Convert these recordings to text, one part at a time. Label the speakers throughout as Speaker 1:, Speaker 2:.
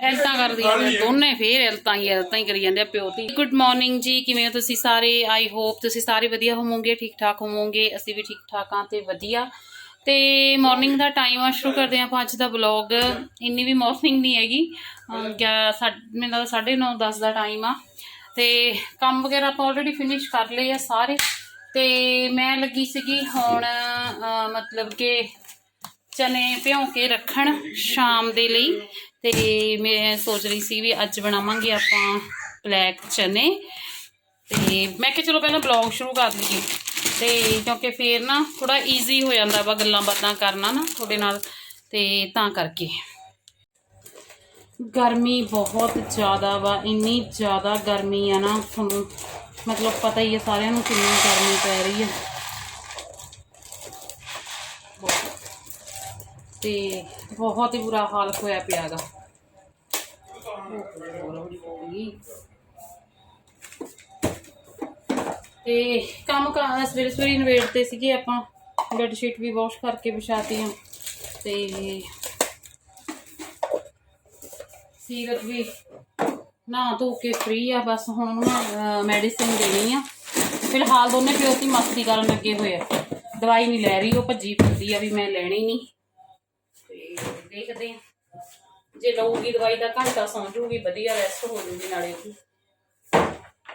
Speaker 1: ਐਲਤਾਂ ਕਰਦੀਆਂ ਨੇ ਦੋਨੇ ਫੇਰ ਐਲਤਾਂ ਹੀ ਐਲਤਾਂ ਹੀ ਕਰੀ ਜਾਂਦੇ ਆ ਪਿਓ ਦੀ ਗੁੱਡ ਮਾਰਨਿੰਗ ਜੀ ਕਿਵੇਂ ਹੋ ਤੁਸੀਂ ਸਾਰੇ? ਆਈ ਹੋਪ ਤੁਸੀਂ ਸਾਰੇ ਵਧੀਆ ਹੋਵੋਗੇ ਠੀਕ ਠਾਕ ਹੋਵੋਗੇ ਅਸੀਂ ਵੀ ਠੀਕ ਠਾਕ ਹਾਂ ਤੇ ਵਧੀਆ। ਤੇ ਮਾਰਨਿੰਗ ਦਾ ਟਾਈਮ ਆ ਸ਼ੁਰੂ ਕਰਦੇ ਆਪਾਂ ਅੱਜ ਦਾ ਵਲੌਗ ਇੰਨੀ ਵੀ ਮਾਰਨਿੰਗ ਨਹੀਂ ਹੈਗੀ। ਮੈਨੂੰ ਲੱਗਦਾ 9:30 10 ਦਾ ਟਾਈਮ ਆ। ਤੇ ਕੰਮ ਵਗੈਰਾ ਆਪਾਂ ਆਲਰੇਡੀ ਫਿਨਿਸ਼ ਕਰ ਲਏ ਆ ਸਾਰੇ। ਤੇ ਮੈਂ ਲੱਗੀ ਸੀਗੀ ਹੁਣ ਮਤਲਬ ਕਿ ਚਨੇ ਭਿਉਂ ਕੇ ਰੱਖਣ ਸ਼ਾਮ ਦੇ ਲਈ। ਤੇ ਮੈਂ ਸੋਚ ਰਹੀ ਸੀ ਵੀ ਅੱਜ ਬਣਾਵਾਂਗੇ ਆਪਾਂ ਬਲੈਕ ਚਨੇ। ਤੇ ਮੈਂ ਕਿਹਾ ਚਲੋ ਪਹਿਲਾਂ ਬਲੌਗ ਸ਼ੁਰੂ ਕਰ ਲਈਏ। ਤੇ ਕਿਉਂਕਿ ਫੇਰ ਨਾ ਥੋੜਾ ਈਜ਼ੀ ਹੋ ਜਾਂਦਾ ਵਾ ਗੱਲਾਂ ਬਾਤਾਂ ਕਰਨਾ ਨਾ ਤੁਹਾਡੇ ਨਾਲ। ਤੇ ਤਾਂ ਕਰਕੇ। ਗਰਮੀ ਬਹੁਤ ਜ਼ਿਆਦਾ ਵਾ, ਇੰਨੀ ਜ਼ਿਆਦਾ ਗਰਮੀ ਆ ਨਾ ਤੁਹਾਨੂੰ, ਮਤਲਬ ਪਤਾ ਹੀ ਹੈ ਸਾਰਿਆਂ ਨੂੰ ਕਿੰਨੀ ਗਰਮੀ ਪੈ ਰਹੀ ਹੈ ਤੇ ਬਹੁਤ ਹੀ ਬੁਰਾ ਹਾਲ ਹੋਇਆ ਪਿਆਗਾ। ਤੇ ਕੰਮ ਕਾ ਸਵੇਰੇ ਸਵੇਰੇ ਤੇ ਸੀਗੇ ਆਪਾਂ। ਬੈੱਡ ਸ਼ੀਟ ਵੀ ਵਾਸ਼ ਕਰਕੇ ਵਿਛਾਤੀ ਆ। ਤੇ ਸੀਰਤ ਵੀ ਨਾ ਧੋ ਕੇ ਫ੍ਰੀ ਆ, ਬਸ ਹੁਣ ਉਹਨੂੰ ਮੈਡੀਸਿਨ ਦੇਣੀ ਆ। ਫਿਲਹਾਲ ਦੋਨੇ ਪਿਓ ਦੀ ਮਸਤੀ ਕਰਨ ਲੱਗੇ ਹੋਏ ਆ। ਦਵਾਈ ਨਹੀਂ ਲੈ ਰਹੀ, ਉਹ ਭੱਜੀ ਫਿਰਦੀ ਆ ਵੀ ਮੈਂ ਲੈਣੀ ਨਹੀਂ। ਦੇਖਦੇ ਆ ਜੇ ਲਊਗੀ ਦਵਾਈ ਦਾ ਘੰਟਾ ਸੌਂ ਜੂਗੀ, ਵਧੀਆ ਰੈਸਟ ਹੋ ਜੂਗੀ ਨਾਲੇ ਉਹਦੀ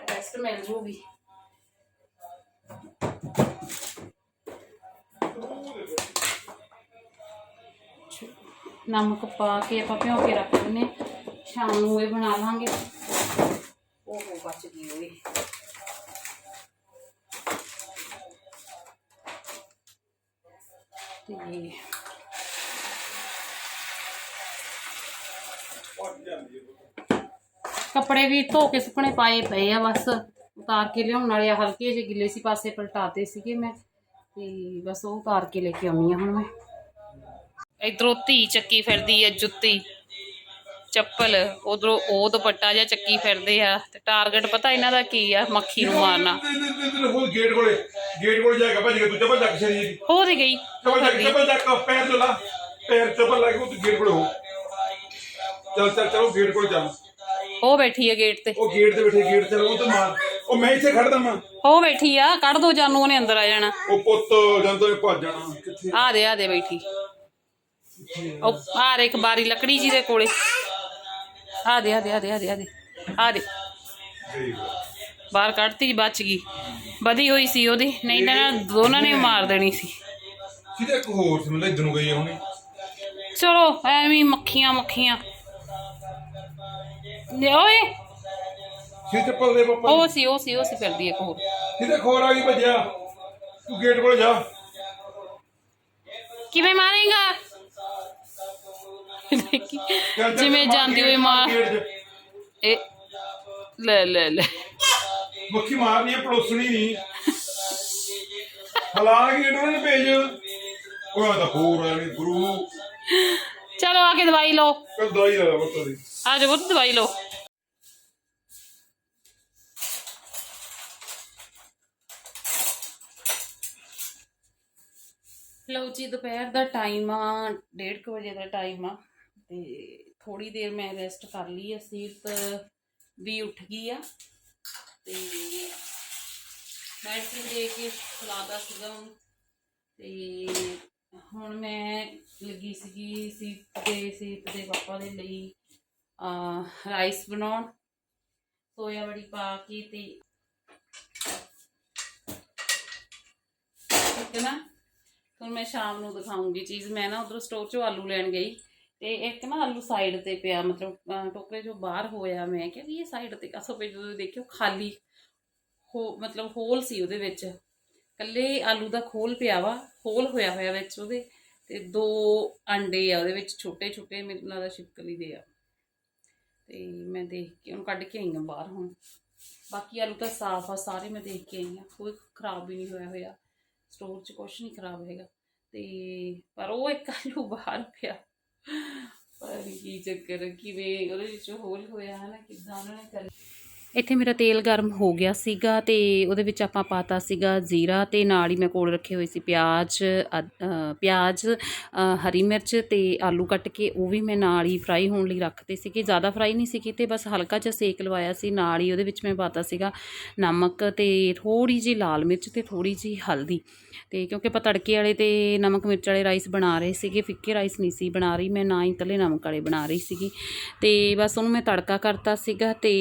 Speaker 1: ਰੈਸਟ ਮਿਲ ਜੂਗੀ। ਨਮਕ ਪਾ ਕੇ ਆਪਾਂ ਭਿਉਂ ਕੇ ਰੱਖ ਦਿੰਨੇ ਆਂ। ਸ਼ਾਮ ਨੂੰ ਇਹ ਬਣਾ ਲਾਂਗੇ। ਉਹ ਬਚ ਗਈ ਹੋਈ ਤੇ ਕੱਪੜੇ ਵੀ ਧੋ ਕੇ ਸੁੱਕਣੇ ਪਾਏ ਪਏ ਆ ਬਸ। ਉਤਾਰ ਕੇ ਲਿਆਉਣ ਵਾਲੇ ਆ ਹਲਕੇ ਜਿਹੇ ਗਿੱਲੇ ਸੀ ਪਾਸੇ ਪਲਟਾਤੇ ਸੀਗੇ ਮੈਂ। ਤੇ ਬਸ ਉਹ ਉਤਾਰ ਕੇ ਲੈ ਕੇ ਆਉਣੀ ਆ ਹੁਣ ਮੈਂ। ਇਧਰੋਂ ਧੀ ਚੱਕੀ ਫਿਰਦੀ ਆ ਜੁੱਤੀ। ਚੱਪਲ ਉਧਰੋਂ ਉਹ ਦੁਪੱਟਾ ਜਿਹਾ ਚੱਕੀ ਫਿਰਦੇ ਆ। ਤੇ ਟਾਰਗੇਟ ਪਤਾ ਇਹਨਾਂ ਦਾ ਕੀ ਆ? ਮੱਖੀ ਨੂੰ ਮਾਰਨਾ।
Speaker 2: ਉਹ ਗੇਟ ਕੋਲੇ। ਗੇਟ ਕੋਲੇ ਜਾਏਗਾ ਭੱਜ ਕੇ ਤੂੰ ਚੱਪਲ ਚੱਕ ਸ਼ਰੀ ਜੀ
Speaker 1: ਹੋ ਤੇ ਗਈ।
Speaker 2: ਚੱਪਲ ਚੱਕ ਚੱਪਲ ਚੱਕ ਪੈਰ ਚਲਾ। ਪੈਰ ਚੱਪਲ ਲਾ ਕੇ ਉਹ ਤੂੰ ਗੇਟ ਕੋਲੇ ਹੋ। ਚੱਲ ਚੱਲ ਚਲੋ ਗੇਟ ਕੋਲੇ ਚੱਲ
Speaker 1: ਉਹ ਬੈਠੀ ਆ ਗੇਟ ਤੇ।
Speaker 2: ਉਹ ਗੇਟ ਤੇ ਬੈਠੇ ਗੇਟ ਤੇ ਉਹ ਤੇ ਮਾਰ। ਉਹ ਮੈਂ ਇੱਥੇ ਖੜਦਾ ਮੈਂ
Speaker 1: ਉਹ ਬੈਠੀ ਆ ਕੱਢ ਦੋ ਜਾਨੂੰ ਉਹਨੇ ਅੰਦਰ ਆ ਜਾਣਾ।
Speaker 2: ਉਹ ਪੁੱਤ ਜਦੋਂ ਭੱਜ ਜਾਣਾ। ਕਿੱਥੇ?
Speaker 1: ਆ ਦੇ ਆ ਦੇ ਬੈਠੀ। ਉਹ ਆ ਰੇ ਇੱਕ ਬਾਰੀ ਲੱਕੜੀ ਜੀ ਦੇ ਕੋਲੇ। ਆ ਦੇ ਆ ਦੇ ਆ ਦੇ ਆ ਦੇ ਆ ਦੇ ਆ ਦੇ। ਬਾਹਰ ਕੱਢਤੀ ਬਚ ਗਈ। ਵਧੀ ਹੋਈ ਸੀ ਉਹਦੀ। ਨਹੀਂ ਤਾਂ ਦੋਨਾਂ ਨੇ ਮਾਰ ਦੇਣੀ ਸੀ।
Speaker 2: ਕਿਤੇ ਇੱਕ ਹੋਰ ਸੀ ਮਤਲਬ ਇਧਰ ਨੂੰ ਗਈ ਆ ਹੁਣੇ।
Speaker 1: ਚਲੋ ਐਵੇਂ ਹੀ ਮੱਖੀਆਂ ਮੱਖੀਆਂ ਲੈ ਓਏ।
Speaker 2: ਸੀ ਚੱਪਲ ਦੇ ਪਾਪਾ
Speaker 1: ਉਹ ਸੀ ਉਹ ਸੀ ਉਹ ਸੀ ਫਿਰਦੀ ਇੱਕ ਹੋਰ।
Speaker 2: ਕਿਤੇ ਖੋਰ ਆ ਗਈ ਭੱਜਿਆ। ਤੂੰ ਗੇਟ ਕੋਲੇ ਜਾ।
Speaker 1: ਕਿਵੇਂ ਮਾਰੇਗਾ? ਦੇਖੀ,
Speaker 2: ਚੱਲ ਚੱਲ
Speaker 1: ਜਿਵੇਂ ਜਾਂਦੀ ਹੋਈ
Speaker 2: ਗੇਟ
Speaker 1: ਮਾਰ
Speaker 2: ਗੇਟ 'ਚ।
Speaker 1: ਇਹ ਲੈ ਲੈ ਲੈ।
Speaker 2: ਮੱਖੀ ਮਾਰਨੀ ਹੈ ਪੜੋਸਣੀ ਨਹੀਂ। ਹਲਾ ਕੇ ਇਹਨਾਂ ਨੇ ਭੇਜ। ਉਹ ਤਾਂ ਹੋਰ ਆ ਨੀ ਗੁਰੂ।
Speaker 1: ਚਲੋ ਆ ਕੇ ਦਵਾਈ ਲਓ।
Speaker 2: ਕਦ ਦਵਾਈ ਲੈ ਬਤਾ ਦੀ।
Speaker 1: ਆ ਜਾਓ ਪੁੱਤ ਦਵਾਈ ਲਓ। ਲਓ ਜੀ, ਦੁਪਹਿਰ ਦਾ ਟਾਈਮ ਆ 1:30 ਵਜੇ ਦਾ ਟਾਈਮ ਆ, ਤੇ ਥੋੜੀ ਦੇਰ ਮੈਂ ਰੈਸਟ ਕਰ ਲਈ ਆ ਸੀਰਤ ਵੀ ਉੱਠ ਗਈ ਆ, ਤੇ ਮੈਡੀਸਿਨ ਦੇ ਕੇ ਖਿਲਾਤਾ ਸੀਗਾ ਤੇ ਹੁਣ ਮੈਂ ਲੱਗੀ ਸੀਗੀ ਸੀਪ ਦੇ ਸੀਪ ਦੇ ਪਾਪਾ ਦੇ ਲਈ, ਆ ਰਾਈਸ ਬਣਾਉਣ, ਸੋਇਆ ਬੜੀ ਪਾ ਕੇ ਤੇ ਇੱਕ ਨਾ? ਹੁਣ ਮੈਂ ਸ਼ਾਮ ਨੂੰ ਦਿਖਾਉਂਗੀ ਚੀਜ਼। ਮੈਂ ਨਾ ਉਧਰੋਂ ਸਟੋਰ ਚੋਂ ਆਲੂ ਲੈਣ ਗਈ ਤੇ ਇੱਕ ਨਾ ਆਲੂ ਸਾਈਡ ਤੇ ਪਿਆ ਮਤਲਬ ਅਹ, ਟੋਕਰੇ ਚੋਂ ਬਾਹਰ ਹੋਇਆ ਮੈਂ ਕਿਹਾ ਵੀ ਇਹ ਸਾਈਡ ਤੇ ਕਾਸੋ ਪਈ ਜਦੋਂ ਦੇਖਿਓ ਖਾਲੀ ਹੋ ਮਤਲਬ ਹੋਲ ਸੀ ਉਹਦੇ ਵਿੱਚ। ਕੱਲੇ ਆਲੂ ਦਾ ਖੋਲ ਪਿਆ ਵਾ ਹੋਲ ਹੋਇਆ ਹੋਇਆ ਵਿੱਚ ਉਹਦੇ ਤੇ ਦੋ ਅੰਡੇ ਆ ਉਹਦੇ ਵਿੱਚ ਛੋਟੇ ਛੋਟੇ ਮੇਰੇ ਨਾਲ ਦਾ ਛਿਪਕਲੀ ਦੇ ਆ। ਤੇ ਮੈਂ ਦੇਖ ਕੇ ਉਹਨੂੰ ਕੱਢ ਕੇ ਆਈ ਹਾਂ ਬਾਹਰ ਹੁਣ। ਬਾਕੀ ਆਲੂ ਤਾਂ ਸਾਫ਼ ਆ ਸਾਰੇ ਮੈਂ ਦੇਖ ਕੇ ਆਈ ਹਾਂ ਕੋਈ ਖਰਾਬ ਵੀ ਨਹੀਂ ਹੋਇਆ ਹੋਇਆ। ਸਟੋਰ 'ਚ ਕੁਝ ਨਹੀਂ ਖਰਾਬ ਹੈਗਾ। ਤੇ ਪਰ ਉਹ ਇੱਕ ਆਲੂ ਬਾਹਰ ਪਿਆ। ਪਰ ਕੀ ਚੱਕਰ, ਕਿਵੇਂ ਉਹਦੇ ਵਿੱਚ ਹੋਲ ਹੋਇਆ ਹੈ ਨਾ ਕਿਦਾਂ ਉਹਨਾਂ ਨੇ ਕਰ। ਇੱਥੇ ਮੇਰਾ ਤੇਲ ਗਰਮ ਹੋ ਗਿਆ ਸੀਗਾ ਤੇ ਉਹਦੇ ਵਿੱਚ ਆਪਾਂ ਪਾਤਾ ਸੀਗਾ ਜ਼ੀਰਾ ਤੇ ਨਾਲ ਹੀ ਮੈਂ ਕੋਲ ਰੱਖੇ ਹੋਏ ਸੀ ਪਿਆਜ਼ ਅ, ਪਿਆਜ਼ ਹਰੀ ਮਿਰਚ ਤੇ ਆਲੂ ਕੱਟ ਕੇ ਉਹ ਵੀ ਮੈਂ ਨਾਲ ਹੀ ਫਰਾਈ ਹੋਣ ਲਈ ਰੱਖਤੇ ਸੀਗੇ। ਜ਼ਿਆਦਾ ਫਰਾਈ ਨਹੀਂ ਸੀ ਕੀਤੇ ਬਸ ਹਲਕਾ ਜਿਹਾ ਸੇਕ ਲਵਾਇਆ ਸੀ ਨਾਲ ਹੀ ਉਹਦੇ ਵਿੱਚ ਮੈਂ ਪਾਤਾ ਸੀਗਾ ਨਮਕ ਤੇ ਥੋੜੀ ਜਿਹੀ ਲਾਲ ਮਿਰਚ ਤੇ ਥੋੜੀ ਜਿਹੀ ਹਲਦੀ। ਤੇ ਕਿਉਂਕਿ ਆਪਾਂ ਤੜਕੇ ਵਾਲੇ ਤੇ ਨਮਕ ਮਿਰਚ ਵਾਲੇ ਰਾਈਸ ਬਣਾ ਰਹੇ ਸੀਗੇ ਫਿੱਕੇ ਰਾਈਸ ਨਹੀਂ ਸੀ ਬਣਾ ਰਹੀ ਮੈਂ ਨਾ ਹੀ ਤਲੇ ਨਮਕ ਵਾਲੇ ਬਣਾ ਰਹੀ ਸੀਗੀ। ਤੇ ਬਸ ਉਹਨੂੰ ਮੈਂ ਤੜਕਾ ਕਰਤਾ ਸੀਗਾ ਤੇ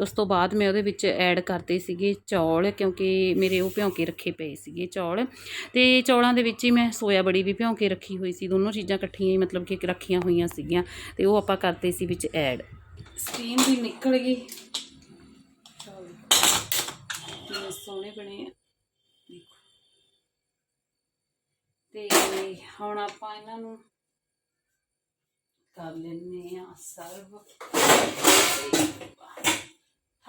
Speaker 1: ਉਸ ਤੋਂ ਬਾਅਦ ਬਾਅਦ ਮੈਂ ਉਹਦੇ ਵਿੱਚ ਐਡ ਕਰਤੇ ਸੀਗੇ ਚੌਲ, ਕਿਉਂਕਿ ਮੇਰੇ ਉਹ ਭਿਉਂ ਕੇ ਰੱਖੇ ਪਏ ਸੀਗੇ ਚੌਲ। ਤੇ ਚੌਲਾਂ ਦੇ ਵਿੱਚ ਹੀ ਮੈਂ ਸੋਇਆ ਬੜੀ ਵੀ ਭਿਉਂ ਕੇ ਰੱਖੀ ਹੋਈ ਸੀ। ਦੋਨੋਂ ਚੀਜ਼ਾਂ ਇਕੱਠੀਆਂ ਹੀ ਮਤਲਬ ਕਿ ਰੱਖੀਆਂ ਹੋਈਆਂ ਸੀਗੀਆਂ ਤੇ ਉਹ ਆਪਾਂ ਕਰਤੇ ਸੀ ਵਿੱਚ ਐਡ ਸਟੀਮ ਵੀ ਨਿਕਲ ਗਈ। ਕਿੰਨੇ ਸੋਹਣੇ ਬਣੇ ਆ। ਦੇਖੋ। ਤੇ ਹੁਣ ਆਪਾਂ ਇਹਨਾਂ ਨੂੰ ਕਰ ਲੈਨੇ ਆ ਸਰਵ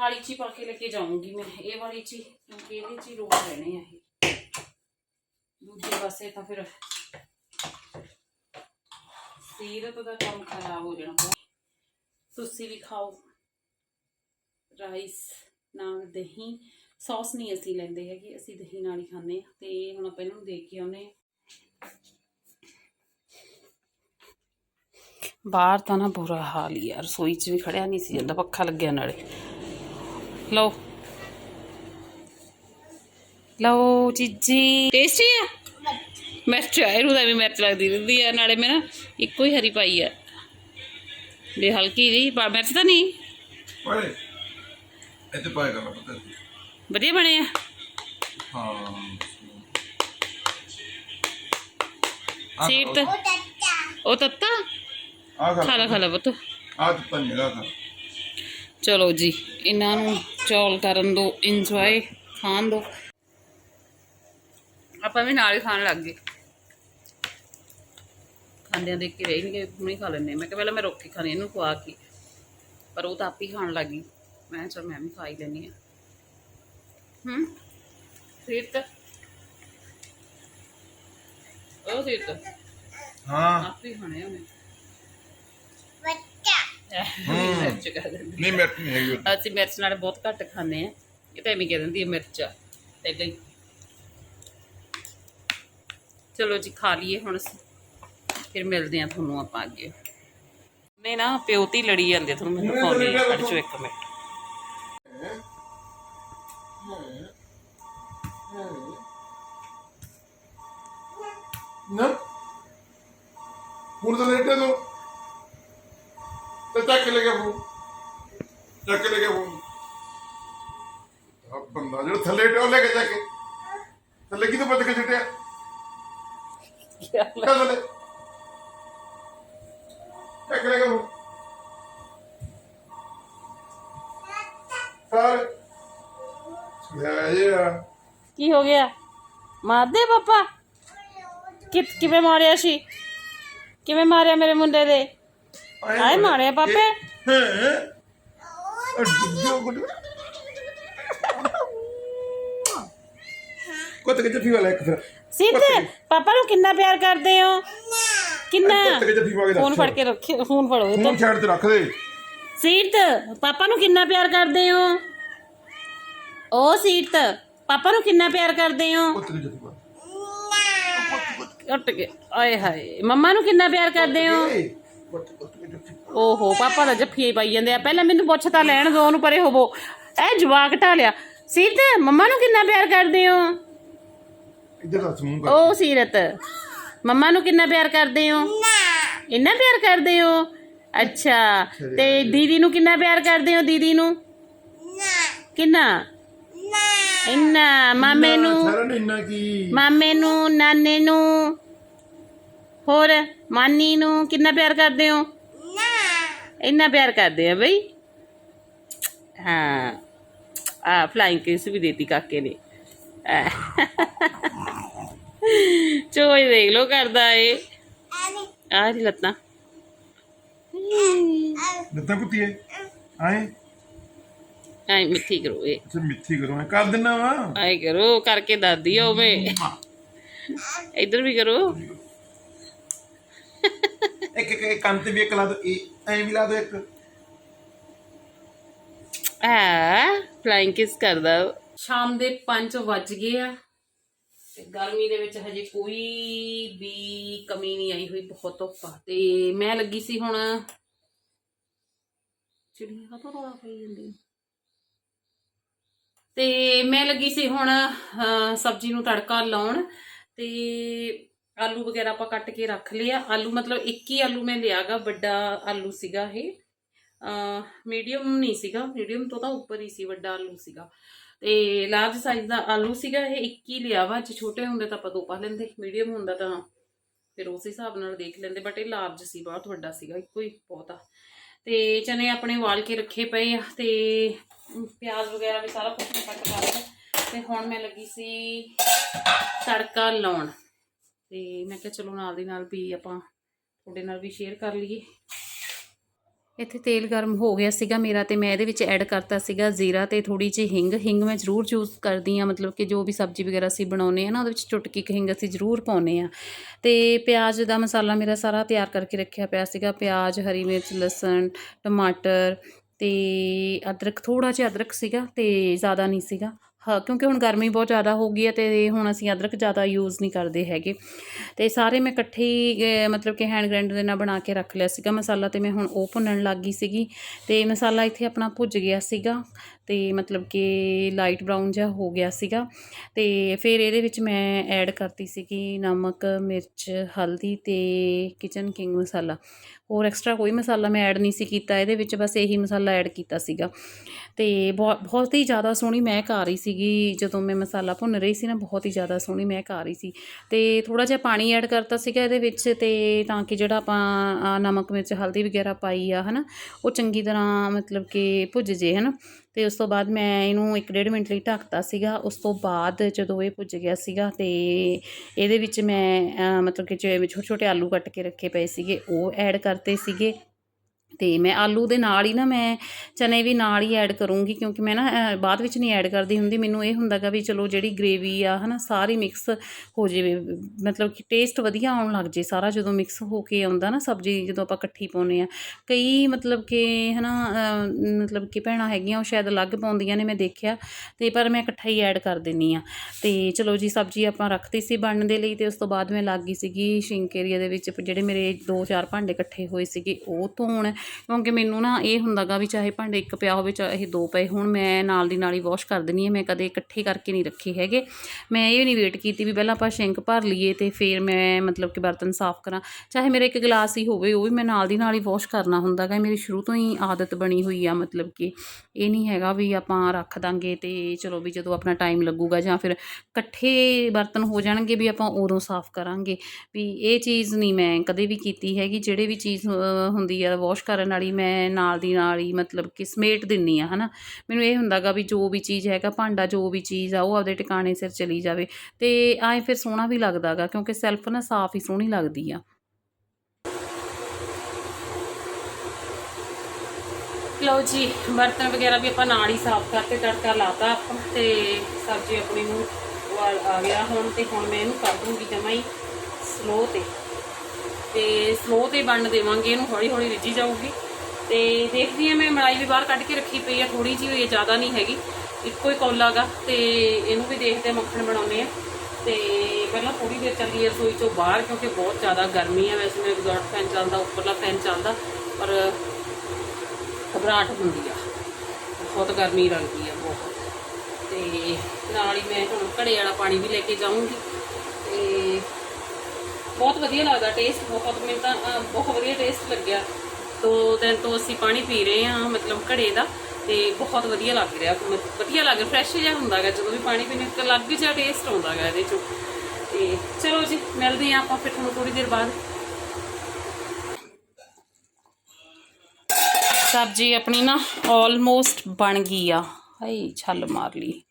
Speaker 1: ਥਾਲੀ 'ਚ ਪਾ ਕੇ ਲੈ ਕੇ ਜਾਊਂਗੀ ਮੈਂ, ਇਹ ਵਾਲੀ 'ਚ, ਕਿਉਂਕਿ ਇਹਦੇ 'ਚ ਹੀ ਲੈਣੇ ਆ ਇਹ। ਦੂਜੇ ਪਾਸੇ ਤਾਂ ਫਿਰ ਸੀਰਤ ਦਾ ਕੰਮ ਖਰਾਬ ਹੋ ਜਾਣਾ ਤੁਸੀਂ ਵੀ ਖਾਓ। ਰਾਈਸ ਨਾਲ ਦਹੀਂ, ਸੌਸ ਨਹੀਂ ਅਸੀਂ ਲੈਂਦੇ ਹੈਗੇ, ਅਸੀਂ ਦਹੀਂ ਨਾਲ ਹੀ ਖਾਂਦੇ ਆ ਤੇ ਹੁਣ ਆਪਾਂ ਇਹਨਾਂ ਨੂੰ ਦੇਖ ਕੇ ਆਉਨੇ ਬਾਹਰ ਤਾਂ ਨਾ ਬੁਰਾ ਹਾਲ ਹੀ ਆ, ਰਸੋਈ 'ਚ ਵੀ ਖੜਿਆ ਨਹੀਂ ਸੀ ਜਾਂਦਾ, ਪੱਖਾ ਲੱਗਿਆ ਨਾਲੇ। ਲਓ ਲਓ ਚੀਜੀ ਟੇਸਟੀ ਆ ਮਿਰਚ ਆ ਇਹਨੂੰ ਤਾਂ ਵੀ ਮਿਰਚ ਲੱਗਦੀ ਰਹਿੰਦੀ ਆ ਨਾਲੇ ਮੈਂ ਨਾ ਇੱਕੋ ਹੀ ਹਰੀ ਪਾਈ ਆ ਦੇ ਹਲਕੀ ਜੀ ਪਾ ਮਿਰਚ ਤਾਂ ਨਹੀਂ
Speaker 2: ਓਏ ਇੱਥੇ ਪਾਇਆ ਕਰਨਾ ਪਤਾ ਨਹੀਂ
Speaker 1: ਵਧੀਆ ਬਣੇ ਆ
Speaker 2: ਹਾਂ
Speaker 1: ਸੀਟ ਉਹ ਤੱਤਾ
Speaker 2: ਆ
Speaker 1: ਖਾ ਲਾ ਖਾ ਲਾ ਪੁੱਤ
Speaker 2: ਆ ਤਾਂ ਨਹੀਂ ਹੈਗਾ ਖਾ
Speaker 1: ਚਲੋ ਜੀ ਇਹਨਾਂ ਨੂੰ ਚੌਲ ਕਰਨ ਦੋ ਇੰਜੋਏ ਖਾਣ ਦੋ। ਆਪਾਂ ਵੀ ਨਾਲ ਹੀ ਖਾਣ ਲੱਗ ਗਏ। ਖਾਂਦਿਆਂ ਦੇਖ ਕੇ ਰਹਿਣਗੇ ਹੁਣੇ ਖਾ ਹਾਂ। ਮੈਂ ਕਿਹਾ ਪਹਿਲਾਂ ਮੈਂ ਰੋਕ ਕੇ ਖਾਣੀ ਇਹਨੂੰ ਖਵਾ ਕੇ। ਪਰ ਉਹ ਤਾਂ ਆਪ ਹੀ ਖਾਣ ਲੱਗ ਗਈ। ਮੈਂ ਚਲ ਮੈਂ ਵੀ ਖਾ ਹੀ ਲੈਣੀ ਆ। ਹੂੰ? ਫਿਰ ਤਾਂ ਉਹ ਫਿਰ ਤਾਂ
Speaker 2: ਹਾਂ।
Speaker 1: ਆਪ ਹੀ ਖਾਣੇ ਉਹਨੇ। ਮਿਰਚ ਕਰ ਦਿੰਦੀ
Speaker 2: ਨਹੀਂ ਮਿਰਚ ਨਹੀਂ ਹੈਗੀ ਉਹ।
Speaker 1: ਅਸੀਂ ਮਿਰਚ ਨਾਲ ਬਹੁਤ ਘੱਟ ਖਾਂਦੇ ਆ। ਇਹ ਤਾਂ ਐਵੇਂ ਕਹਿ ਦਿੰਦੀ ਹੈ ਮਿਰਚ ਆ। ਤੇ ਗਈ। ਚਲੋ ਜੀ ਖਾ ਲਈਏ ਹੁਣ ਅਸੀਂ। ਫਿਰ ਮਿਲਦੇ ਆ ਤੁਹਾਨੂੰ ਆਪਾਂ ਅੱਗੇ। ਨਹੀਂ ਨਾ ਪਿਓਤੀ ਲੜੀ ਜਾਂਦੇ ਤੁਹਾਨੂੰ ਮੈਨੂੰ ਦਿਖਾਉਣੀ ਹੈ ਖੜ ਚੋ ਇੱਕ ਮਿੰਟ।
Speaker 2: ਨਾ। ਹੁਣ ਤਾਂ ਲੇਟੇ ਦੋ ਤੇ ਚੱਕ ਕੇ ਲੈ ਗਿਆ ਫੋਨ ਚੱਕ ਕੇ ਲੈ ਗਿਆ ਫੋਨ ਆ ਬੰਦਾ ਜਿਹੜਾ ਥੱਲੇ ਟੋ ਲੈ ਕੇ ਜਾ ਕੇ ਥੱਲੇ ਕਿਦੋਂ ਬੱਜ ਕੇ ਛੱਟਿਆ ਕਾ ਥੱਲੇ ਚੱਕ ਕੇ ਲੈ ਗਿਆ ਫੋਨ ਸਰ ਯਾ ਯਾ
Speaker 1: ਕੀ ਹੋ ਗਿਆ ਮਾਰਦੇ ਪਾਪਾ ਕਿ ਕਿਵੇਂ ਮਾਰਿਆ ਸੀ ਕਿਵੇਂ ਮਾਰਿਆ ਮੇਰੇ ਮੁੰਡੇ ਦੇ ਆਏ ਮਾਰਿਆ ਪਾਪੇ
Speaker 2: ਹੈ ਅੱਡੋ ਗੁੱਡ ਕੁੱਤ ਕੇ ਜੱਫੀ ਵਾਲਾ ਇੱਕ ਫਿਰ
Speaker 1: ਸਿੱਧ ਪਾਪਾ ਨੂੰ ਕਿੰਨਾ ਪਿਆਰ ਕਰਦੇ ਹੋ ਕਿੰਨਾ
Speaker 2: ਕੁੱਤ ਕੇ ਜੱਫੀ ਵਾਲੇ
Speaker 1: ਫੋਨ ਫੜ ਕੇ ਰੱਖੇ ਫੋਨ ਫੜੋ ਇਹ ਤਾਂ
Speaker 2: ਫੋਨ ਸਾਈਡ ਤੇ ਰੱਖ ਦੇ
Speaker 1: ਸੀਰਤ ਪਾਪਾ ਨੂੰ ਕਿੰਨਾ ਪਿਆਰ ਕਰਦੇ ਹੋ ਓ ਸੀਰਤ ਪਾਪਾ ਨੂੰ ਕਿੰਨਾ ਪਿਆਰ ਕਰਦੇ ਹੋ
Speaker 2: ਕੁੱਤ ਕੇ ਜੱਫੀ ਵਾਲਾ
Speaker 1: ਉੱਟ ਕੇ ਆਏ ਹਾਏ ਮੰਮਾ ਨੂੰ ਕਿੰਨਾ ਪਿਆਰ ਕਰਦੇ ਹੋ
Speaker 2: ਏ ਕੁੱਤ ਕੁੱਤ ਕੇ ਜੱਫੀ
Speaker 1: ਓਹੋ ਪਾਪਾ ਦਾ ਜੱਫੀਆਂ ਹੀ ਪਾਈ ਜਾਂਦੇ ਆ। ਪਹਿਲਾਂ ਮੈਨੂੰ ਪੁੱਛ ਤਾਂ ਲੈਣ ਦੋ ਉਹਨੂੰ ਪਰੇ ਹੋਵੋ। ਇਹ ਜਵਾਕ ਢਾਲਿਆ। ਸੀਰਤ ਮੰਮਾ ਨੂੰ ਕਿੰਨਾ ਪਿਆਰ ਕਰਦੇ ਹੋ?
Speaker 2: ਇੱਧਰ ਦਾ ਸਮੂਹ ਕਰ।
Speaker 1: ਓ ਸੀਰਤ ਮੰਮਾ ਨੂੰ ਕਿੰਨਾ ਪਿਆਰ ਕਰਦੇ ਹੋ? ਇੰਨਾ। ਪਿਆਰ ਕਰਦੇ ਹੋ? ਅੱਛਾ ਤੇ ਦੀਦੀ ਨੂੰ ਕਿੰਨਾ ਪਿਆਰ ਕਰਦੇ ਹੋ ਦੀਦੀ ਨੂੰ? ਕਿੰਨਾ? ਇੰਨਾ। ਮਾਮੇ ਨੂੰ?
Speaker 2: ਸਾਰਾ ਨੇ ਇੰਨਾ ਕੀ?
Speaker 1: ਮਾਮੇ ਨੂੰ ਨਾਨੇ ਨੂੰ? ਹੋਰ ਮਾਨੀ ਨੂੰ ਕਿੰਨਾ ਪਿਆਰ ਕਰਦੇ ਹੋ? ਇੰਨਾ ਪਿਆਰ ਕਰਦੇ ਆ ਬਈ? ਹਾਂ। ਆ ਫਲਾਈਂਗ ਕਿਸ ਵੀ ਦੇਤੀ ਕਾਕੇ ਨੇ। ਚੋਈ ਦੇਖ ਲੋ ਕਰਦਾ ਏ। ਆ ਜੀ ਲੱਤਾਂ।
Speaker 2: ਦਿੱਤਾ ਕੁੱਤੀ ਹੈ ਆਏ
Speaker 1: ਆਈ ਮਿੱਠੀ ਕਰੋ ਏ
Speaker 2: ਅੱਛਾ ਮਿੱਠੀ ਕਰੋ। ਮੈਂ ਕਰ ਦਿੰਨਾ ਵਾ।
Speaker 1: ਆਈ ਕਰੋ ਕਰਕੇ ਦਾਦੀ ਹੋਵੇ ਇੱਧਰ ਵੀ ਕਰੋ।
Speaker 2: ਇੱਕ ਇੱਕ ਇੱਕ ਕੰਨ ਤੇ ਵੀ ਇੱਕ ਲਾ ਦੋ ਇਹ ਐਂ ਵੀ ਲਾ ਦੋ ਇੱਕ।
Speaker 1: ਆ ਫਲਾਈਂਗ ਕਿਸ ਕਰਦਾ। ਸ਼ਾਮ ਦੇ 5 ਵੱਜ ਗਏ ਆ ਤੇ ਗਰਮੀ ਦੇ ਵਿੱਚ ਹਜੇ ਕੋਈ ਵੀ ਕਮੀ ਨਹੀਂ ਆਈ ਹੋਈ ਬਹੁਤ ਧੁੱਪ ਆ। ਤੇ ਮੈਂ ਲੱਗੀ ਸੀ ਹੁਣ ਚਿੜੀਆਂ ਕਾ ਰੌਲਾ ਪਈ ਜਾਂਦੀ ਤੇ ਮੈਂ ਲੱਗੀ ਸੀ ਹੁਣ ਅਹ, ਸਬਜ਼ੀ ਨੂੰ ਤੜਕਾ ਲਾਉਣ ਤੇ ਆਲੂ ਵਗੈਰਾ ਆਪਾਂ ਕੱਟ ਕੇ ਰੱਖ ਲਿਆ। ਆਲੂ ਮਤਲਬ ਇੱਕ ਹੀ ਆਲੂ ਮੈਂ ਲਿਆਗਾ, ਵੱਡਾ ਆਲੂ ਸੀਗਾ ਇਹ। ਮੀਡੀਅਮ ਨਹੀਂ ਸੀਗਾ ਮੀਡੀਅਮ ਤੋਂ ਤਾਂ ਉੱਪਰ ਹੀ ਸੀ, ਵੱਡਾ ਆਲੂ ਸੀਗਾ। ਤੇ ਲਾਰਜ ਸਾਈਜ਼ ਦਾ ਆਲੂ ਸੀਗਾ ਇਹ, ਇੱਕ ਹੀ ਲਿਆ ਵਾ। ਜੇ ਛੋਟੇ ਹੁੰਦੇ ਤਾਂ ਆਪਾਂ ਦੋ ਪਾ ਲੈਂਦੇ ਮੀਡੀਅਮ ਹੁੰਦਾ ਤਾਂ ਫਿਰ ਉਸ ਹਿਸਾਬ ਨਾਲ ਦੇਖ ਲੈਂਦੇ ਬਟ ਇਹ ਲਾਰਜ ਸੀ, ਬਹੁਤ ਵੱਡਾ ਸੀਗਾ, ਇੱਕੋ ਹੀ ਬਹੁਤਾ ਆ। ਤੇ ਚਨੇ ਆਪਣੇ ਵਾਲ ਕੇ ਰੱਖੇ ਪਏ ਆ, ਤੇ ਪਿਆਜ਼ ਵਗੈਰਾ ਵੀ ਸਾਰਾ ਕੁਝ ਕੱਟ ਕਰ ਲਿਆ। ਤੇ ਹੁਣ ਮੈਂ ਲੱਗੀ ਸੀ ਤੜਕਾ ਲਾਉਣ। ਤੇ ਮੈਂ ਕਿਹਾ ਚਲੋ ਨਾਲ ਦੀ ਨਾਲ ਵੀ ਆਪਾਂ ਤੁਹਾਡੇ ਨਾਲ ਵੀ ਸ਼ੇਅਰ ਕਰ ਲਈਏ। ਇੱਥੇ ਤੇਲ ਗਰਮ ਹੋ ਗਿਆ ਸੀਗਾ ਮੇਰਾ ਤੇ ਮੈਂ ਇਹਦੇ ਵਿੱਚ ਐਡ ਕਰਤਾ ਸੀਗਾ ਜ਼ੀਰਾ ਤੇ ਥੋੜੀ ਜਿਹੀ ਹਿੰਗ। ਹਿੰਗ ਮੈਂ ਜ਼ਰੂਰ ਯੂਜ਼ ਕਰਦੀ ਆ ਮਤਲਬ ਕਿ ਜੋ ਵੀ ਸਬਜ਼ੀ ਵਗੈਰਾ ਅਸੀਂ ਬਣਾਉਨੇ ਆ ਨਾ, ਉਹਦੇ ਵਿੱਚ ਚੁਟਕੀ ਕ ਹਿੰਗ ਅਸੀਂ ਜ਼ਰੂਰ ਪਾਉਨੇ ਆ ਤੇ ਪਿਆਜ਼ ਦਾ ਮਸਾਲਾ ਮੇਰਾ ਸਾਰਾ ਤਿਆਰ ਕਰਕੇ ਰੱਖਿਆ ਪਿਆ ਸੀਗਾ, ਪਿਆਜ਼, ਹਰੀ ਮਿਰਚ, ਲਸਣ, ਟਮਾਟਰ ਤੇ ਅਦਰਕ ਥੋੜਾ ਜਿਹਾ ਅਦਰਕ ਸੀਗਾ ਤੇ ਜ਼ਿਆਦਾ ਨਹੀਂ ਸੀਗਾ। ਹਾਂ, ਕਿਉਂਕਿ ਹੁਣ ਗਰਮੀ ਬਹੁਤ ਜ਼ਿਆਦਾ ਹੋ ਗਈ ਹੈ ਤੇ ਹੁਣ ਅਸੀਂ ਅਦਰਕ ਜ਼ਿਆਦਾ ਯੂਜ਼ ਨਹੀਂ ਕਰਦੇ ਹੈਗੇ। ਤੇ ਸਾਰੇ ਮੈਂ ਇਕੱਠੇ ਹੀ ਮਤਲਬ ਕਿ ਹੈਂਡ ਗ੍ਰਾਈਂਡਰ ਦੇ ਨਾਲ ਬਣਾ ਕੇ ਰੱਖ ਲਿਆ ਸੀਗਾ। ਮਸਾਲਾ ਤੇ ਮੈਂ ਹੁਣ ਉਹ ਭੁੰਨਣ ਲੱਗ ਗਈ ਸੀਗੀ। ਤੇ ਮਸਾਲਾ ਇੱਥੇ ਆਪਣਾ ਭੁੱਜ ਗਿਆ ਸੀਗਾ। ਅਤੇ ਮਤਲਬ ਕਿ ਲਾਈਟ ਬਰਾਊਨ ਜਿਹਾ ਹੋ ਗਿਆ ਸੀਗਾ। ਅਤੇ ਫਿਰ ਇਹਦੇ ਵਿੱਚ ਮੈਂ ਐਡ ਕਰਤੀ ਸੀਗੀ ਨਮਕ, ਮਿਰਚ, ਹਲਦੀ ਅਤੇ ਕਿਚਨ ਕਿੰਗ ਮਸਾਲਾ। ਹੋਰ ਐਕਸਟਰਾ ਕੋਈ ਮਸਾਲਾ ਮੈਂ ਐਡ ਨਹੀਂ ਸੀ ਕੀਤਾ, ਇਹਦੇ ਵਿੱਚ ਬਸ ਇਹੀ ਮਸਾਲਾ ਐਡ ਕੀਤਾ ਸੀਗਾ। ਅਤੇ ਬਹੁਤ ਬਹੁਤ ਹੀ ਜ਼ਿਆਦਾ ਸੋਹਣੀ ਮਹਿਕ ਆ ਰਹੀ ਸੀਗੀ, ਜਦੋਂ ਮੈਂ ਮਸਾਲਾ ਭੁੰਨ ਰਹੀ ਸੀ ਨਾ, ਬਹੁਤ ਹੀ ਜ਼ਿਆਦਾ ਸੋਹਣੀ ਮਹਿਕ ਆ ਰਹੀ ਸੀ। ਅਤੇ ਥੋੜ੍ਹਾ ਜਿਹਾ ਪਾਣੀ ਐਡ ਕਰਤਾ ਸੀਗਾ ਇਹਦੇ ਵਿੱਚ ਅਤੇ ਤਾਂ ਕਿ ਜਿਹੜਾ ਆਪਾਂ ਨਮਕ, ਮਿਰਚ, ਹਲਦੀ ਵਗੈਰਾ ਪਾਈ ਆ, ਹਨਾ, ਉਹ ਚੰਗੀ ਤਰ੍ਹਾਂ ਮਤਲਬ ਕਿ ਭੁੱਜ ਜੇ, ਹਨਾ। ਅਤੇ ਉਸ ਤੋਂ ਬਾਅਦ ਮੈਂ ਇਹਨੂੰ 1.5 ਮਿੰਟ ਲਈ ਢੱਕਤਾ ਸੀਗਾ। ਉਸ ਤੋਂ ਬਾਅਦ ਜਦੋਂ ਇਹ ਭੁੱਜ ਗਿਆ ਸੀਗਾ ਅਤੇ ਇਹਦੇ ਵਿੱਚ ਮੈਂ ਮਤਲਬ ਕਿ ਜਿਵੇਂ ਛੋਟੇ ਛੋਟੇ ਆਲੂ ਕੱਟ ਕੇ ਰੱਖੇ ਪਏ ਸੀਗੇ, ਉਹ ਐਡ ਕਰਤੇ ਸੀਗੇ। ਅਤੇ ਮੈਂ ਆਲੂ ਦੇ ਨਾਲ ਹੀ ਨਾ ਮੈਂ ਚਨੇ ਵੀ ਨਾਲ ਹੀ ਐਡ ਕਰੂੰਗੀ ਕਿਉਂਕਿ ਮੈਂ ਨਾ ਬਾਅਦ ਵਿੱਚ ਨਹੀਂ ਐਡ ਕਰਦੀ ਹੁੰਦੀ। ਮੈਨੂੰ ਇਹ ਹੁੰਦਾ ਗਾ ਵੀ ਚਲੋ ਜਿਹੜੀ ਗ੍ਰੇਵੀ ਆ ਹੈ ਨਾ ਸਾਰੀ ਮਿਕਸ ਹੋ ਜਾਵੇ, ਮਤਲਬ ਕਿ ਟੇਸਟ ਵਧੀਆ ਆਉਣ ਲੱਗ ਜੇ ਸਾਰਾ ਜਦੋਂ ਮਿਕਸ ਹੋ ਕੇ ਆਉਂਦਾ ਨਾ ਸਬਜ਼ੀ ਜਦੋਂ ਆਪਾਂ ਇਕੱਠੀ ਪਾਉਂਦੇ ਆ। ਕਈ ਮਤਲਬ ਕਿ ਹੈ ਨਾ ਮਤਲਬ ਕਿ ਭੈਣਾਂ ਹੈਗੀਆਂ ਉਹ ਸ਼ਾਇਦ ਅਲੱਗ ਪਾਉਂਦੀਆਂ ਨੇ, ਮੈਂ ਦੇਖਿਆ ਤੇ ਪਰ ਮੈਂ ਇਕੱਠਾ ਹੀ ਐਡ ਕਰ ਦਿੰਨੀ ਆ। ਤੇ ਚਲੋ ਜੀ, ਸਬਜ਼ੀ ਆਪਾਂ ਰੱਖਤੀ ਸੀ ਬਣਨ ਦੇ ਲਈ ਤੇ ਉਸ ਤੋਂ ਬਾਅਦ ਮੈਂ ਲੱਗ ਗਈ ਸੀਗੀ ਸ਼ਿੰਕ ਏਰੀਆ ਦੇ ਵਿੱਚ, ਜਿਹੜੇ ਮੇਰੇ ਦੋ ਚਾਰ ਭਾਂਡੇ ਇਕੱਠੇ ਹੋਏ ਸੀਗੇ, ਉਹ ਧੋਣ ਕਿਉਂਕਿ ਮੈਨੂੰ ਨਾ ਇਹ ਹੁੰਦਾਗਾ ਵੀ ਚਾਹੇ ਭਾਂਡੇ ਇੱਕ ਪਿਆ ਹੋਵੇ, ਚਾਹੇ ਦੋ ਪਏ ਹੁਣ, ਮੈਂ ਨਾਲ ਦੀ ਨਾਲ ਹੀ ਵਾਸ਼ ਕਰ ਦਿੰਨੀ ਆ ਮੈਂ ਕਦੇ ਇਕੱਠੇ ਕਰਕੇ ਨਹੀਂ ਰੱਖੇ ਹੈਗੇ। ਮੈਂ ਇਹ ਨਹੀਂ ਵੇਟ ਕੀਤੀ ਵੀ ਪਹਿਲਾਂ ਆਪਾਂ ਸ਼ਿੰਕ ਭਰ ਲਈਏ ਤੇ ਫਿਰ ਮੈਂ ਮਤਲਬ ਕਿ ਬਰਤਨ ਸਾਫ਼ ਕਰਾਂ। ਚਾਹੇ ਮੇਰਾ ਇੱਕ ਗਲਾਸ ਹੀ ਹੋਵੇ, ਉਹ ਵੀ ਮੈਂ ਨਾਲ ਦੀ ਨਾਲ ਹੀ ਵਾਸ਼ ਕਰਨਾ ਹੁੰਦਾਗਾ ਮੇਰੀ ਸ਼ੁਰੂ ਤੋਂ ਹੀ ਆਦਤ ਬਣੀ ਹੋਈ ਆ, ਮਤਲਬ ਕਿ ਇਹ ਨਹੀਂ ਹੈਗਾ ਵੀ ਆਪਾਂ ਰੱਖ ਦਾਂਗੇ ਤੇ ਚਲੋ ਵੀ ਜਦੋਂ ਆਪਣਾ ਟਾਈਮ ਲੱਗੂਗਾ ਜਾਂ ਫਿਰ ਇਕੱਠੇ ਬਰਤਨ ਹੋ ਜਾਣਗੇ ਵੀ ਆਪਾਂ ਉਦੋਂ ਸਾਫ਼ ਕਰਾਂਗੇ। ਵੀ ਇਹ ਚੀਜ਼ ਨਹੀਂ ਮੈਂ ਕਦੇ ਵੀ ਕੀਤੀ ਹੈਗੀ, ਜਿਹੜੇ ਵੀ ਚੀਜ਼ ਹੁੰਦੀ ਆ ਵਾਸ਼ ਕਰਨ ਵਾਲੀ ਮੈਂ ਨਾਲ ਦੀ ਨਾਲ ਹੀ ਮਤਲਬ ਕਿ ਸਮੇਟ ਦਿੰਨੀ ਆ, ਹਨਾ। ਮੈਨੂੰ ਇਹ ਹੁੰਦਾਗਾ ਵੀ ਜੋ ਵੀ ਚੀਜ਼ ਹੈਗਾ, ਭਾਂਡਾ ਜੋ ਵੀ ਚੀਜ਼ ਆ, ਉਹ ਆਪਦੇ ਟਿਕਾਣੇ ਸਿਰ ਚਲੀ ਜਾਵੇ। ਤੇ ਐਂ ਫਿਰ ਸੋਹਣਾ ਵੀ ਲੱਗਦਾਗਾ, ਕਿਉਂਕਿ ਸੈਲਫ ਨਾ ਸਾਫ਼ ਹੀ ਸੋਹਣੀ ਲੱਗਦੀ ਆ। ਲਓ ਜੀ, ਬਰਤਨ ਵਗੈਰਾ ਵੀ ਆਪਾਂ ਨਾਲ ਹੀ ਸਾਫ਼ ਕਰਕੇ ਤੜਕਾ ਲਾਤਾ ਆਪਾਂ, ਤੇ ਸਬਜ਼ੀ ਆਪਣੀ ਨੂੰ ਆ ਗਿਆ ਹੁਣ, ਤੇ ਹੁਣ ਮੈਂ ਇਹਨੂੰ ਕਰ ਦੂੰਗੀ ਜਮਾ ਹੀ ਸਲੋ ਤੇ। ਤੇ ਸਲੋ ਤੇ ਬੰਨ ਦੇਵਾਂਗੇ, ਇਹਨੂੰ ਹੌਲੀ ਹੌਲੀ ਰਿੱਝੀ ਜਾਊਗੀ। ਤੇ ਦੇਖਦੀ ਆ ਮੈਂ, ਮਲਾਈ ਵੀ ਬਾਹਰ ਕੱਢ ਕੇ ਰੱਖੀ ਪਈ ਆ ਥੋੜੀ ਜਿਹੀ ਹੋਈ ਹੈ ਜ਼ਿਆਦਾ ਨਹੀਂ ਹੈਗੀ। ਇੱਕੋ ਹੀ ਕੌਲਾਗਾ ਤੇ ਇਹਨੂੰ ਵੀ ਦੇਖਦੇ ਆ ਮੱਖਣ ਬਣਾਉਨੇ ਆ ਤੇ ਪਹਿਲਾਂ ਥੋੜੀ ਦੇਰ ਚੱਲੀ ਰਸੋਈ ਚੋਂ ਬਾਹਰ, ਕਿਉਂਕਿ ਬਹੁਤ ਜ਼ਿਆਦਾ ਗਰਮੀ ਆ। ਵੈਸੇ ਮੇਰੇ ਐਗਜ਼ੌਸਟ ਫੈਨ ਚੱਲਦਾ, ਉੱਪਰਲਾ ਫੈਨ ਚੱਲਦਾ, ਪਰ ਘਬਰਾਹਟ ਹੁੰਦੀ ਆ। ਬਹੁਤ ਗਰਮੀ ਲੱਗਦੀ ਆ, ਬਹੁਤ। ਤੇ ਨਾਲ ਹੀ ਮੈਂ ਹੁਣ ਘੜੇ ਵਾਲਾ ਪਾਣੀ ਵੀ ਲੈ ਕੇ ਜਾਊਂਗੀ। ਤੇ ਬਹੁਤ ਵਧੀਆ ਲੱਗਦਾ ਟੇਸਟ ਬਹੁਤ ਮੈਨੂੰ ਤਾਂ ਅਹ, ਬਹੁਤ ਵਧੀਆ ਟੇਸਟ ਲੱਗਿਆ। ਦੋ ਦਿਨ ਤੋਂ ਅਸੀਂ ਪਾਣੀ ਪੀ ਰਹੇ ਹਾਂ ਮਤਲਬ ਘੜੇ ਦਾ ਤੇ ਬਹੁਤ ਵਧੀਆ ਲੱਗ ਰਿਹਾ। ਮ- ਵਧੀਆ ਲੱਗ ਰਿਹਾ ਫਰੈਸ਼ ਜਿਹਾ ਹੁੰਦਾਗਾ ਜਦੋਂ ਵੀ ਪਾਣੀ ਪੀਣੇ ਇੱਕ ਅਲੱਗ ਜਿਹਾ ਟੇਸਟ ਆਉਂਦਾਗਾ ਇਹਦੇ ਚੋਂ। ਤੇ ਚਲੋ ਜੀ ਮਿਲਦੇ ਹਾਂ ਆਪਾਂ ਫਿਰ ਤੁਹਾਨੂੰ ਥੋੜੀ ਦੇਰ ਬਾਅਦ। ਸਬਜ਼ੀ ਆਪਣੀ ਨਾ ਆਲਮੋਸਟ ਬਣ ਗਈ ਆ। ਹਾਈ ਛੱਲ ਮਾਰ ਲਈ।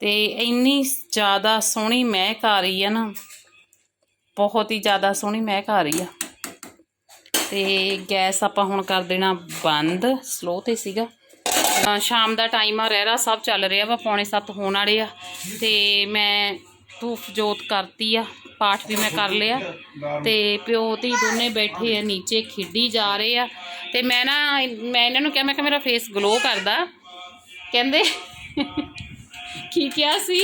Speaker 1: ਤੇ ਇੰਨੀ ਜ਼ਿਆਦਾ ਸੋਹਣੀ ਮਹਿਕ ਆ ਰਹੀ ਆ ਨਾ। ਬਹੁਤ ਹੀ ਜ਼ਿਆਦਾ ਸੋਹਣੀ ਮਹਿਕ ਆ ਰਹੀ ਆ। ਤੇ ਗੈਸ ਆਪਾਂ ਹੁਣ ਕਰ ਦੇਣਾ ਬੰਦ ਸਲੋ ਤੇ ਸੀਗਾ। ਸ਼ਾਮ ਦਾ ਟਾਈਮ ਆ, ਰਹਿਰਾ ਸਭ ਚੱਲ ਰਿਹਾ ਵਾ, ਪੌਣੇ 7 ਹੋਣ ਵਾਲੇ ਆ। ਤੇ ਮੈਂ ਧੂਫ ਜੋਤ ਕਰਤੀ ਆ, ਪਾਠ ਵੀ ਮੈਂ ਕਰ ਲਿਆ। ਤੇ ਪਿਓ ਤੇ ਦੋਨੇ ਬੈਠੇ ਆ, ਨੀਚੇ ਖੇਡੀ ਜਾ ਰਹੇ ਆ। ਤੇ ਮੈਂ ਨਾ, ਮੈਂ ਇਹਨਾਂ ਨੂੰ ਕਿਹਾ, ਮੈਂ ਕਿ ਮੇਰਾ ਫੇਸ ਗਲੋ ਕਰਦਾ। ਕਹਿੰਦੇ ਕੀ ਕਿਹਾ ਸੀ?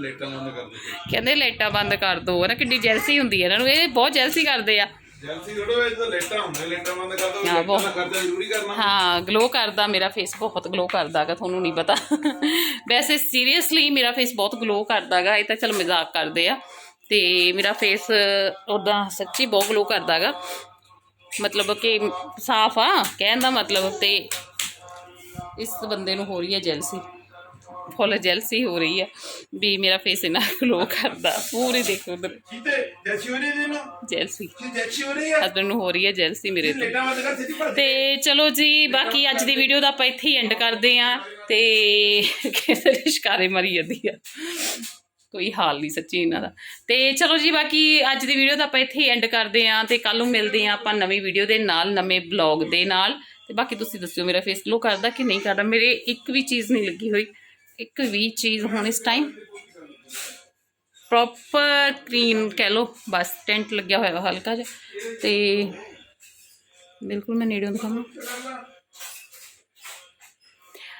Speaker 2: ਲੇਟਾਂ ਬੰਦ ਕਰ ਦੇ
Speaker 1: ਕਹਿੰਦੇ ਲਾਈਟਾਂ ਬੰਦ ਕਰ ਦੋ। ਨਾ ਕਿੰਨੀ ਜੈਲਸੀ ਹੁੰਦੀ ਹੈ ਇਹਨਾਂ ਨੂੰ। ਇਹ ਬਹੁਤ ਜੈਲਸੀ ਕਰਦੇ ਆ।
Speaker 2: ਜਲਸੀ ਥੋੜੋ ਇਹ ਤਾਂ ਲੇਟਾਂ ਹੁੰਦੇ ਲੇਟਾਂ ਬੰਦ ਕਰ ਦੋ
Speaker 1: ਹਾਂ,
Speaker 2: ਲੇਟਾਂ
Speaker 1: ਬਹੁਤ।
Speaker 2: ਦਾ ਖਰਚਾ ਜ਼ਰੂਰੀ ਕਰਨਾ।
Speaker 1: ਹਾਂ ਗਲੋ ਕਰਦਾ ਮੇਰਾ ਫੇਸ ਬਹੁਤ ਗਲੋ ਕਰਦਾਗਾ ਤੁਹਾਨੂੰ ਨਹੀਂ ਪਤਾ। ਵੈਸੇ ਸੀਰੀਅਸਲੀ ਮੇਰਾ ਫੇਸ ਬਹੁਤ ਗਲੋ ਕਰਦਾਗਾ ਇਹ ਤਾਂ ਚਲ ਮਜ਼ਾਕ ਕਰਦੇ ਆ। ਤੇ ਮੇਰਾ ਫੇਸ ਉਦਾਂ ਸੱਚੀ ਬਹੁਤ ਗਲੋ ਕਰਦਾਗਾ ਮਤਲਬ ਕਿ ਸਾਫ਼ ਆ ਕਹਿਣ ਦਾ ਮਤਲਬ ਤੇ ਇਸ ਬੰਦੇ ਨੂੰ ਹੋ ਰਹੀ ਹੈ ਜੈਲਸੀ ਫੁੱਲ ਜੈਲਸੀ ਹੋ ਰਹੀ ਹੈ ਵੀ ਮੇਰਾ ਫੇਸ ਇੰਨਾ ਗਲੋ ਕਰਦਾ ਪੂਰੀ ਦੇਖੋ ਉਧਰ। ਜੈਲਸੀ
Speaker 2: ਕੀ ਜੈਸੀ ਹੋ ਰਹੀ ਹੈ?
Speaker 1: ਹਸਬੰਡ ਨੂੰ ਹੋ ਰਹੀ ਹੈ ਜੈਲਸੀ ਮੇਰੇ ਤੋਂ। ਤੇ ਚਲੋ ਜੀ ਬਾਕੀ ਅੱਜ ਦੀ ਵੀਡੀਓ ਦਾ ਆਪਾਂ ਇੱਥੇ ਹੀ ਐਂਡ ਕਰਦੇ ਆਂ ਤੇ ਕਿਸੇ ਦੇ ਸ਼ਿਕਾਰੇ ਮਰੀ ਜਾਂਦੀ ਆ। ਕੋਈ ਹਾਲ ਨਹੀਂ ਸੱਚੀ ਇਹਨਾਂ ਦਾ। ਤੇ ਚਲੋ ਜੀ ਬਾਕੀ ਅੱਜ ਦੀ ਵੀਡੀਓ ਦਾ ਆਪਾਂ ਇੱਥੇ ਹੀ ਐਂਡ ਕਰਦੇ ਆਂ ਤੇ ਕੱਲ ਨੂੰ ਮਿਲਦੇ ਆਂ ਆਪਾਂ ਨਵੀਂ ਵੀਡੀਓ ਦੇ ਨਾਲ ਨਵੇਂ ਬਲੌਗ ਦੇ ਨਾਲ। ਤੇ ਬਾਕੀ ਤੁਸੀਂ ਦੱਸਿਓ ਮੇਰਾ ਫੇਸ ਗਲੋ ਕਰਦਾ ਕਿ ਨਹੀਂ ਕਰਦਾ? ਮੇਰੇ ਇੱਕ ਵੀ ਚੀਜ਼ ਨਹੀਂ ਲੱਗੀ ਹੋਈ। ਇੱਕ ਵੀ ਚੀਜ਼ ਹੁਣ ਇਸ ਟਾਈਮ ਪ੍ਰੋਪਰ ਕਲੀਨ ਕਹਿ ਲਓ, ਬਸ ਟੈਂਟ ਲੱਗਿਆ ਹੋਇਆ ਵਾ ਹਲਕਾ ਜਿਹਾ। ਤੇ ਬਿਲਕੁਲ ਮੈਂ ਨੇੜਿਓਂ ਦਿਖਾਵਾਂ।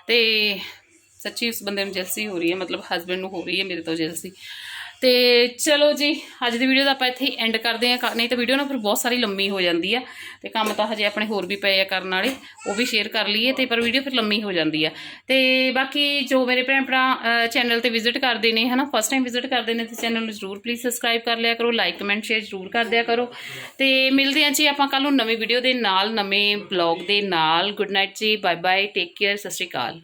Speaker 1: ਤੇ ਸੱਚੀ ਉਸ ਬੰਦੇ ਨੂੰ ਜੈਲਸੀ ਹੋ ਰਹੀ ਹੈ, ਮਤਲਬ ਹਸਬੰਡ ਨੂੰ ਹੋ ਰਹੀ ਹੈ, ਮੇਰੇ ਤੋਂ ਜੈਲਸੀ ਤੇ ਚਲੋ ਜੀ, ਅੱਜ ਦੀ ਵੀਡੀਓ ਦਾ ਆਪਾਂ ਇੱਥੇ ਐਂਡ ਕਰਦੇ ਹਾਂ। ਨਹੀਂ ਤਾਂ ਵੀਡੀਓ ਨਾ ਫਿਰ ਬਹੁਤ ਸਾਰੀ ਲੰਮੀ ਹੋ ਜਾਂਦੀ ਆ ਤੇ ਕੰਮ ਤਾਂ ਹਜੇ ਆਪਣੇ ਹੋਰ ਵੀ ਪਏ ਆ ਕਰਨ ਵਾਲੇ, ਉਹ ਵੀ ਸ਼ੇਅਰ ਕਰ ਲਈਏ ਤੇ ਪਰ ਵੀਡੀਓ ਫਿਰ ਲੰਮੀ ਹੋ ਜਾਂਦੀ ਆ। ਤੇ ਬਾਕੀ ਜੋ ਮੇਰੇ ਭੈਣ ਭਰਾ ਚੈਨਲ ਤੇ ਵਿਜ਼ਿਟ ਕਰਦੇ ਨੇ, ਹਨਾ ਫਸਟ ਟਾਈਮ ਵਿਜ਼ਿਟ ਕਰਦੇ ਨੇ, ਤੇ ਚੈਨਲ ਨੂੰ ਜ਼ਰੂਰ ਪਲੀਜ਼ ਸਬਸਕ੍ਰਾਈਬ ਕਰ ਲਿਆ ਕਰੋ ਲਾਈਕ ਕਮੈਂਟ ਸ਼ੇਅਰ ਜ਼ਰੂਰ ਕਰ ਦਿਆ ਕਰੋ। ਤੇ ਮਿਲਦੇ ਹਾਂ ਜੀ ਆਪਾਂ ਕੱਲ ਨੂੰ ਨਵੀਂ ਵੀਡੀਓ ਦੇ ਨਾਲ, ਨਵੇਂ ਬਲੌਗ ਦੇ ਨਾਲ। Good night ji bye bye take care ਸਤਿ ਸ਼੍ਰੀ ਅਕਾਲ।